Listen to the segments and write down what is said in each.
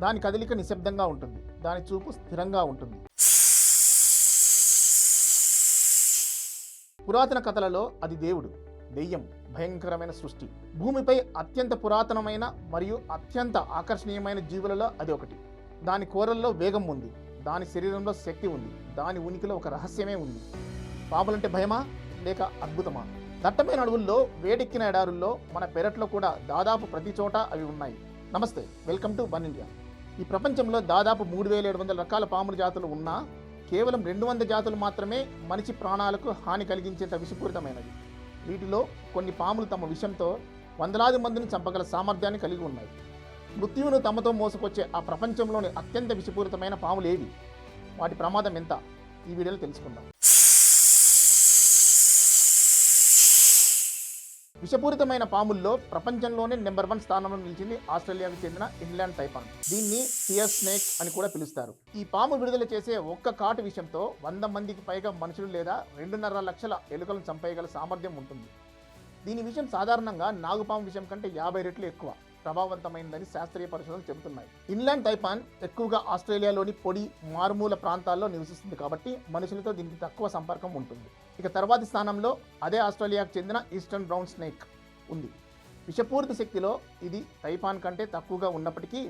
దాని కదలిక నిశ్శబ్దంగా ఉంటుంది. దాని చూపు స్థిరంగా ఉంటుంది. పురాతన కథలలో అది దేవుడు. దెయ్యం భయంకరమైన సృష్టి. భూమిపై అత్యంత పురాతనమైన మరియు అత్యంత ఆకర్షణీయమైన జీవులలో అది ఒకటి. దాని కోరల్లో వేగం ఉంది. దాని శరీరంలో శక్తి ఉంది. దాని ఉనికిలో ఒక రహస్యమే ఉంది. పాములంటే భయమా? లేక అద్భుతమా? దట్టమైన అడవుల్లో వేడెక్కిన ఎడారుల్లో మన పెరట్లో కూడా దాదాపు ప్రతి చోట అవి ఉన్నాయి. నమస్తే. Welcome to One India. ఈ ప్రపంచంలో దాదాపు మూడు వేల ఏడు వందల రకాల పాముల జాతులు ఉన్నా కేవలం రెండు వందల జాతులు మాత్రమే మనిషి ప్రాణాలకు హాని కలిగించేంత విషపూరితమైనవి వీటిలో కొన్ని పాములు తమ విషంతో వందలాది మందిని చంపగల సామర్థ్యాన్ని కలిగి ఉన్నాయి. మృత్యువును తమతో మోసుకొచ్చే ఆ ప్రపంచంలోని అత్యంత విషపూరితమైన పాములు ఏవి? వాటి ప్రమాదం ఎంత? ఈ వీడియోలో తెలుసుకుందాం. విషపూరితమైన పాముల్లో ప్రపంచంలోనే నెంబర్ వన్ స్థానంలో నిలిచింది ఆస్ట్రేలియాకు చెందిన ఇంగ్లాండ్ టైపాన్ దీన్ని టియర్ స్నేక్ అని కూడా పిలుస్తారు. ఈ పాము విడుదల చేసే ఒక్క కాటు విషయంతో వంద మందికి పైగా మనుషులు లేదా రెండున్నర లక్షల ఎలుకలను చంపేయగల సామర్థ్యం ఉంటుంది. దీని విషయం సాధారణంగా నాగుపాము విషయం కంటే యాభై రెట్లు ఎక్కువ. ప్రభావవంతమైందని శాస్త్రీయ పరిశోధనలు చెబుతున్నాయి. ఇన్లాండ్ టైపాన్ ఎక్కువగా ఆస్ట్రేలియాలోని పొడి మారుమూల ప్రాంతాల్లో నివసిస్తుంది కాబట్టి మనుషులతో దీనికి తక్కువ సంపర్కం ఉంటుంది. ఇక తర్వాతి స్థానంలో అదే ఆస్ట్రేలియాకు చెందిన ఈస్టర్న్ బ్రౌన్ స్నేక్ ఉంది. విషపూరిత శక్తిలో ఇది టైపాన్ కంటే తక్కువగా ఉన్నప్పటికీ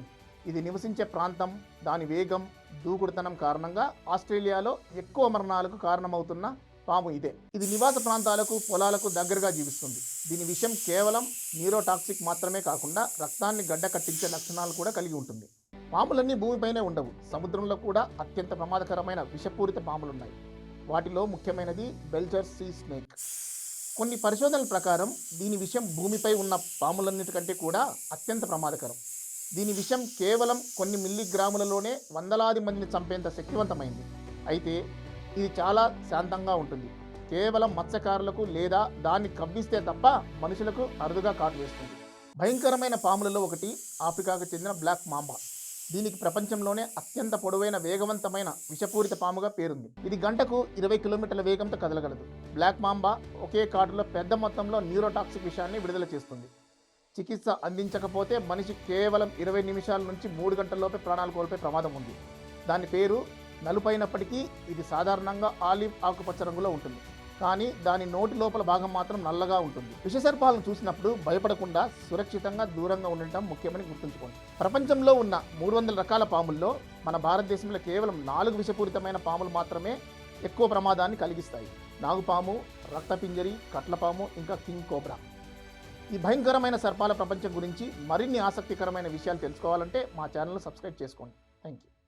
ఇది నివసించే ప్రాంతం దాని వేగం దూకుడుతనం కారణంగా ఆస్ట్రేలియాలో ఎక్కువ మరణాలకు కారణమవుతున్న పాము ఇదే. ఇది నివాస ప్రాంతాలకు పొలాలకు దగ్గరగా జీవిస్తుంది. దీని విషయం కేవలం న్యూరోటాక్సిక్ మాత్రమే కాకుండా రక్తాన్ని గడ్డ కట్టించే లక్షణాలు కూడా కలిగి ఉంటుంది. పాములన్నీ భూమిపైనే ఉండవు. సముద్రంలో కూడా అత్యంత ప్రమాదకరమైన విషపూరిత పాములున్నాయి. వాటిలో ముఖ్యమైనది బెల్చర్ సీ స్నేక్. కొన్ని పరిశోధనల ప్రకారం దీని విషయం భూమిపై ఉన్న పాములన్నిటికంటే కూడా అత్యంత ప్రమాదకరం. దీని విషయం కేవలం కొన్ని మిల్లీగ్రాములలోనే వందలాది మందిని చంపేంత శక్తివంతమైంది. అయితే ఇది చాలా శాంతంగా ఉంటుంది. కేవలం మత్స్యకారులకు లేదా దాన్ని కవ్విస్తే తప్ప మనుషులకు అరుదుగా కాటు వేస్తుంది. భయంకరమైన పాములలో ఒకటి ఆఫ్రికాకు చెందిన బ్లాక్ మాంబా. దీనికి ప్రపంచంలోనే అత్యంత పొడవైన వేగవంతమైన విషపూరిత పాముగా పేరుంది. ఇది గంటకు ఇరవై కిలోమీటర్ల వేగంతో కదలగలదు. బ్లాక్ మాంబా ఒకే కాటులో పెద్ద మొత్తంలో న్యూరోటాక్సిక్ విషయాన్ని విడుదల చేస్తుంది. చికిత్స అందించకపోతే మనిషి కేవలం ఇరవై నిమిషాల నుంచి మూడు గంటల్లోపే ప్రాణాలు కోల్పోయే ప్రమాదం ఉంది. దాని పేరు నలుపైనప్పటికీ ఇది సాధారణంగా ఆలివ్ ఆకుపచ్చ రంగులో ఉంటుంది. కానీ దాని నోటి లోపల భాగం మాత్రం నల్లగా ఉంటుంది. విషసర్పాలను చూసినప్పుడు భయపడకుండా సురక్షితంగా దూరంగా ఉండటం ముఖ్యమని గుర్తుంచుకోండి. ప్రపంచంలో ఉన్న మూడు వందల రకాల పాముల్లో మన భారతదేశంలో కేవలం నాలుగు విషపూరితమైన పాములు మాత్రమే ఎక్కువ ప్రమాదాన్ని కలిగిస్తాయి. నాగుపాము రక్తపింజరి కట్లపాము ఇంకా కింగ్ కోబ్రా. ఈ భయంకరమైన సర్పాల ప్రపంచం గురించి మరిన్ని ఆసక్తికరమైన విషయాలు తెలుసుకోవాలంటే మా ఛానల్ను సబ్స్క్రైబ్ చేసుకోండి. Thank you